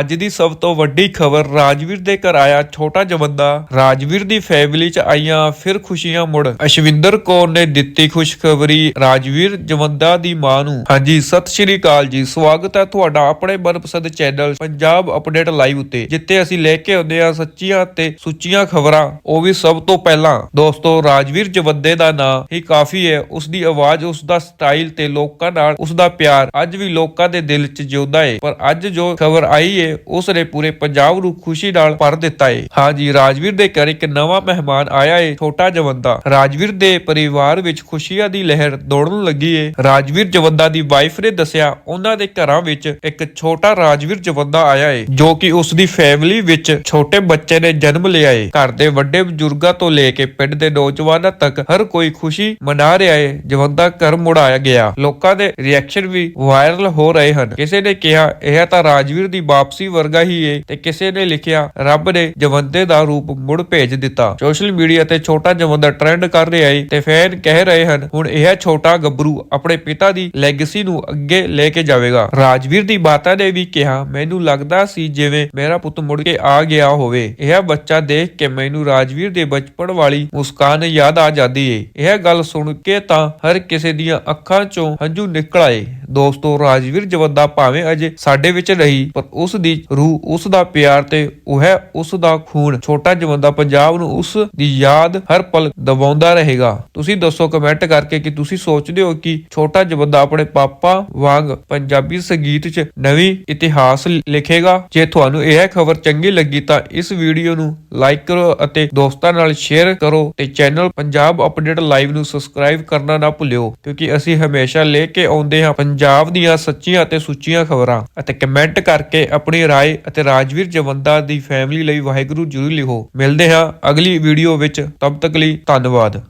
ਅੱਜ ਦੀ ਸਭ ਤੋਂ ਵੱਡੀ ਖਬਰ ਰਾਜਵੀਰ ਦੇ ਘਰ ਆਇਆ ਛੋਟਾ ਜਵੰਦਾ ਰਾਜਵੀਰ ਦੀ ਫੈਮਿਲੀ 'ਚ ਆਈਆਂ ਫਿਰ ਖੁਸ਼ੀਆਂ ਮੁੜ। ਅਸ਼ਵਿੰਦਰ ਕੌਰ ਨੇ ਦਿੱਤੀ ਖੁਸ਼ਖਬਰੀ ਰਾਜਵੀਰ ਜਵੰਦਾ ਦੀ ਮਾਂ ਨੂੰ। ਹਾਂਜੀ, ਸਤਿ ਸ਼੍ਰੀ ਅਕਾਲ ਜੀ। ਸਵਾਗਤ ਹੈ ਤੁਹਾਡਾ ਆਪਣੇ ਮਨਪਸੰਦ ਚੈਨਲ ਪੰਜਾਬ ਅਪਡੇਟ ਲਾਈਵ ਉੱਤੇ, ਜਿੱਥੇ ਅਸੀਂ ਲੈ ਕੇ ਆਉਂਦੇ ਹਾਂ ਸੱਚੀਆਂ ਤੇ ਸੁੱਚੀਆਂ ਖਬਰਾਂ। ਉਹ ਵੀ ਸਭ ਤੋਂ ਪਹਿਲਾਂ। ਦੋਸਤੋ, ਰਾਜਵੀਰ ਜਵੰਦੇ ਦਾ ਨਾਂ ਹੀ ਕਾਫੀ ਹੈ। ਉਸ ਦੀ ਆਵਾਜ਼, ਉਸ ਦਾ ਸਟਾਈਲ ਤੇ ਲੋਕਾਂ ਨਾਲ ਉਸ ਦਾ ਪਿਆਰ ਅੱਜ ਵੀ ਲੋਕਾਂ ਦੇ ਦਿਲ 'ਚ ਜਿਉਂਦਾ ਹੈ ਪਰ ਅੱਜ ਜੋ ਖਬਰ ਆਈ ਹੈ ਉਸ ਨੇ ਪੂਰੇ ਪੰਜਾਬ ਨੂੰ ਖੁਸ਼ੀ ਨਾਲ ਭਰ ਦਿੱਤਾ ਹੈ ਹਾਂਜੀ, ਰਾਜਵੀਰ ਦੇ ਘਰ ਇੱਕ ਨਵਾਂ ਮਹਿਮਾਨ ਆਇਆ ਏ, ਛੋਟਾ ਜਵੰਦਾ। ਰਾਜਵੀਰ ਦੇ ਪਰਿਵਾਰ ਵਿੱਚ ਖੁਸ਼ੀਆਂ ਦੀ ਲਹਿਰ ਦੌੜਨ ਲੱਗੀ ਏ। ਰਾਜਵੀਰ ਜਵੰਦਾ ਦੀ ਵਾਈਫ ਨੇ ਦੱਸਿਆ, ਉਹਨਾਂ ਦੇ ਘਰਾਂ ਵਿੱਚ ਇੱਕ ਛੋਟਾ ਰਾਜਵੀਰ ਜਵੰਦਾ ਆਇਆ ਏ, ਜੋ ਕਿ ਉਸ ਦੀ ਫੈਮਿਲੀ ਵਿੱਚ ਛੋਟੇ ਬੱਚੇ ਨੇ ਜਨਮ ਲਿਆ ਏ। ਘਰ ਦੇ ਵੱਡੇ ਬਜ਼ੁਰਗਾਂ ਤੋਂ ਲੈ ਕੇ ਪਿੰਡ ਦੇ ਨੌਜਵਾਨਾਂ ਤੱਕ ਹਰ ਕੋਈ ਖੁਸ਼ੀ ਮਨਾ ਰਿਹਾ ਏ। ਜਵੰਦਾ ਘਰ ਮੁੜ ਆਇਆ ਗਿਆ। ਲੋਕਾਂ ਦੇ ਰਿਐਕਸ਼ਨ ਵੀ ਵਾਇਰਲ ਹੋ ਰਹੇ ਹਨ। ਕਿਸੇ ਨੇ ਕਿਹਾ, ਇਹ ਤਾਂ ਰਾਜਵੀਰ ਦੀ ਵਾਪਸੀ ਵਰਗਾ ਹੀ ਏ ਤੇ ਕਿਸੇ ਨੇ ਲਿਖਿਆ, ਰੱਬ ਨੇ ਜਵੰਦੇ ਦਾ ਰੂਪ ਮੁੜ ਭੇਜ ਦਿੱਤਾ। ਸੋਸ਼ਲ ਮੀਡੀਆ ਤੇ ਛੋਟਾ ਜਵੰਦਾ ਟ੍ਰੈਂਡ ਕਰ ਰਿਹਾ ਹੈ ਤੇ ਫੈਨ ਕਹਿ ਰਹੇ ਹਨ, ਹੁਣ ਇਹ ਛੋਟਾ ਗੱਭਰੂ ਆਪਣੇ ਪਿਤਾ ਦੀ ਲੈਗੇਸੀ ਨੂੰ ਅੱਗੇ ਲੈ ਕੇ ਜਾਵੇਗਾ। ਰਾਜਵੀਰ ਦੀ ਮਾਤਾ ਨੇ ਵੀ ਕਿਹਾ, ਮੈਨੂੰ ਲੱਗਦਾ ਸੀ ਜਿਵੇਂ ਮੇਰਾ ਪੁੱਤ ਮੁੜ ਕੇ ਆ ਗਿਆ ਹੋਵੇ। ਇਹ ਬੱਚਾ ਦੇਖ ਕੇ ਮੈਨੂੰ ਰਾਜਵੀਰ ਦੇ ਬਚਪਨ ਵਾਲੀ ਮੁਸਕਾਨ ਯਾਦ ਆ ਜਾਂਦੀ ਏ। ਇਹ ਗੱਲ ਸੁਣ ਕੇ ਤਾਂ ਹਰ ਕਿਸੇ ਦੀਆਂ ਅੱਖਾਂ 'ਚੋਂ ਹੰਝੂ ਨਿਕਲ ਆਏ। ਦੋਸਤੋ ਰਾਜਵੀਰ ਜਵੰਦਾ ਭਾਵੇਂ ਅਜੇ ਸਾਡੇ ਵਿੱਚ ਰਹੀ, ਪਰ ਉਸ ਦੀ ਰੂਹ ਉਸ ਦਾ ਪਿਆਰ ਤੇ ਉਹ ਹੈ ਉਸ ਦਾ ਖੂਨ। ਛੋਟਾ ਜਵੰਦਾ ਪੰਜਾਬ ਨੂੰ ਉਸ ਦੀ ਯਾਦ ਹਰ ਪਲ ਦਬਾਉਂਦਾ ਰਹੇਗਾ। ਤੁਸੀਂ ਦੱਸੋ ਕਮੈਂਟ ਕਰਕੇ ਕਿ ਤੁਸੀਂ ਸੋਚਦੇ ਹੋ ਕਿ ਛੋਟਾ ਜਵੰਦਾ ਆਪਣੇ ਪਾਪਾ ਵਾਂਗ ਪੰਜਾਬੀ ਸੰਗੀਤ 'ਚ ਨਵੀਂ ਇਤਿਹਾਸ ਲਿਖੇਗਾ? ਜੇ ਤੁਹਾਨੂੰ ਇਹ ਖਬਰ ਚੰਗੀ ਲੱਗੀ ਤਾਂ ਇਸ ਵੀਡੀਓ ਨੂੰ ਲਾਈਕ ਕਰੋ ਅਤੇ ਦੋਸਤਾਂ ਨਾਲ ਸ਼ੇਅਰ ਕਰੋ ਤੇ ਚੈਨਲ ਪੰਜਾਬ ਅਪਡੇਟ ਲਾਈਵ ਨੂੰ ਸਬਸਕ੍ਰਾਈਬ ਕਰਨਾ ਨਾ ਭੁੱਲਿਓ, ਕਿਉਂਕਿ ਅਸੀਂ ਹਮੇਸ਼ਾ ਲੈ ਕੇ ਆਉਂਦੇ ਹਾਂ ਪੰਜਾਬ ਦੀਆਂ ਸੱਚੀਆਂ ਅਤੇ ਸੁੱਚੀਆਂ ਖਬਰਾਂ ਅਤੇ ਕਮੈਂਟ ਕਰਕੇ ਆਪਣੀ رائے ਅਤੇ ਰਾਜਵੀਰ ਜਵੰਦਾ ਦੀ ਫੈਮਿਲੀ ਲਈ ਵਾਹਿਗੁਰੂ ਜਰੂਰ ਲਿਖੋ ਮਿਲਦੇ ਹਾਂ ਅਗਲੀ ਵੀਡੀਓ ਵਿੱਚ ਤਬ ਤੱਕ ਲਈ ਧੰਨਵਾਦ